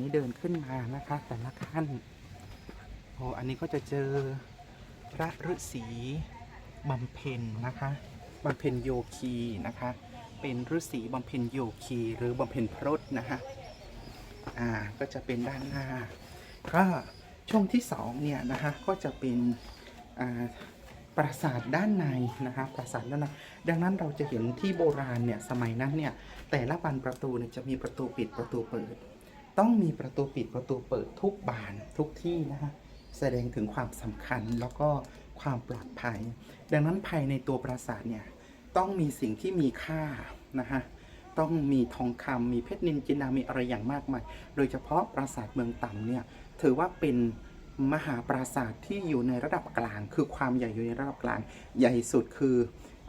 นี้เดินขึ้นมานะคะ แต่ละขั้นโอ้อันนี้ก็จะเจอพระฤาษีบำเพ็ญนะคะบำเพ็ญโยคีนะคะ เป็นฤาษีบำเพ็ญโยคีหรือบำเพ็ญพรตนะคะอ่าก็จะเป็นด้านหน้าก็ช่วงที่สองเนี่ยนะคะก็จะเป็นอ่าปราสาทด้านในนะคะปราสาทด้านในดังนั้นเราจะเห็นที่โบราณเนี่ยสมัยนั้นเนี่ยแต่ละบานประตูเนี่ยจะมีประตูปิดประตูเปิด ต้องมีประตูปิดประตูเปิดทุกบานทุกที่นะคะแสดงถึงความสำคัญแล้วก็ความปลอดภัย ดังนั้นภายในตัวปราสาทเนี่ยต้องมีสิ่งที่มีค่านะคะต้องมีทองคำมีเพชรนินจินดามีอะไรอย่างมากมาย โดยเฉพาะปราสาทเมืองต่ำเนี่ยถือว่าเป็นมหาปราสาทที่อยู่ในระดับกลาง คือความใหญ่อยู่ในระดับกลาง ใหญ่สุดคือ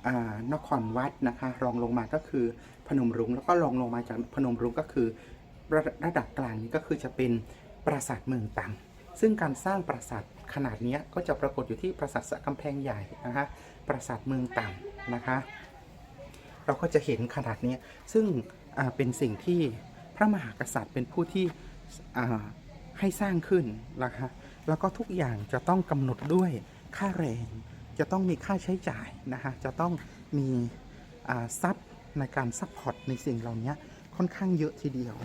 อนครวัดนะคะ รองลงมาก็คือพนมรุ้งแล้วก็รองลงมาจากพนมรุ้งก็คือ ระระดับกลางนี้ก็คือจะเป็นปราสาทเมืองต่ำซึ่งการสร้างปราสาทขนาดนี้ก็จะปรากฏอยู่ที่ปราสาทสะกำแพงใหญ่นะคะปราสาทเมืองต่ำนะคะ เราก็จะเห็นขนาดนี้ซึ่งเป็นสิ่งที่พระมหากษัตริย์เป็นผู้ที่ให้สร้างขึ้นนะคะแล้วก็ทุกอย่างจะต้องกำหนดด้วยค่าแรง จะต้องมีค่าใช้จ่ายนะคะจะต้องมีทรัพย์ในการซัพพอร์ตในสิ่งเหล่านี้ ค่อนข้างเยอะทีเดียว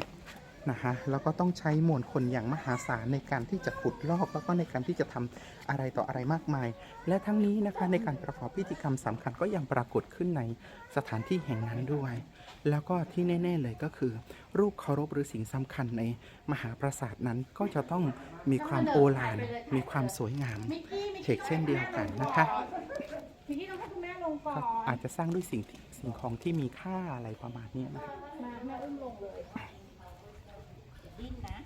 นะคะแล้วก็ต้องใช้มวลคนอย่างมหาศาลในการที่จะขุดลอกแล้วก็ในการที่จะทำอะไรต่ออะไรมากมาย และทั้งนี้นะคะในการประกอบพิธีกรรมสำคัญก็ยังปรากฏขึ้นในสถานที่แห่งนั้นด้วย แล้วก็ที่แน่ ๆเลยก็คือ รูปเคารพหรือสิ่งสำคัญในมหาปราสาทนั้นก็จะต้องมีความโอฬารมีความสวยงามมิกกี้มิกเช่นเช่นเดียวกันนะคะมิกกี้ต้องให้คุณแม่ลงก่อก็นอาจจะสร้างด้วยสิ่งที่ สิ่งของที่มีค่าอะไรประมาณเนี้ยนะคะมาแม่อุ้มลงเลยอย่าดิ้นนะ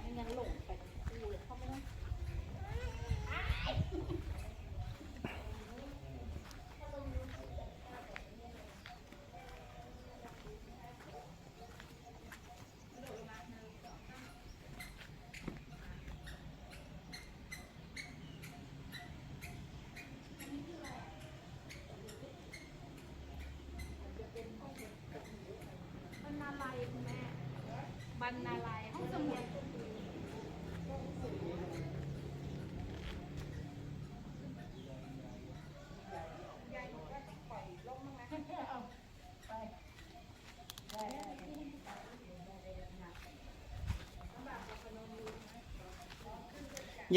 ไม่งั้นหลงไปทั้งคู่เลยเขาไม่ต้อง บรรณาลัยคุณแม่ บรรณาลัยห้องสมุด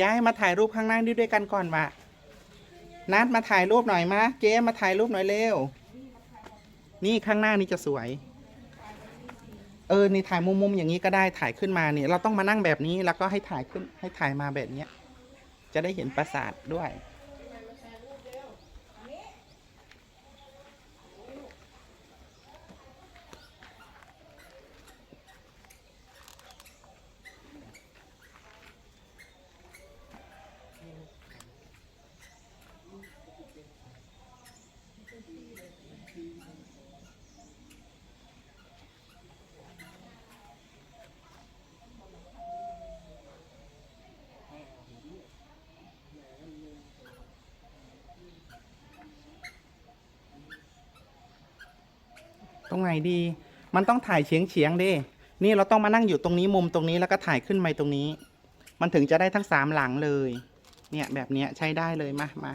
ย้ายมาถ่ายรูปข้างหน้าด้วยกันก่อนว่ะนัดมาถ่ายรูปหน่อยมาเจ๊มาถ่ายรูปหน่อยเร็ว นี่ข้างหน้านี่จะสวย เออนี่ถ่ายมุมๆอย่างนี้ก็ได้ถ่ายขึ้นมาเนี่ยเราต้องมานั่งแบบนี้แล้วก็ให้ถ่ายขึ้นให้ถ่ายมาแบบเนี้ยจะได้เห็นปราสาทด้วย รงไหนดี มันต้องถ่ายเฉียงเฉียงๆดินี่เราต้องมานั่งอยู่ตรงนี้มุมตรงนี้แล้วก็ถ่ายขึ้นไปตรงนี้ มันถึงจะได้ทั้งสามหลังเลย เนี่ยแบบเนี้ยใช้ได้เลยมามา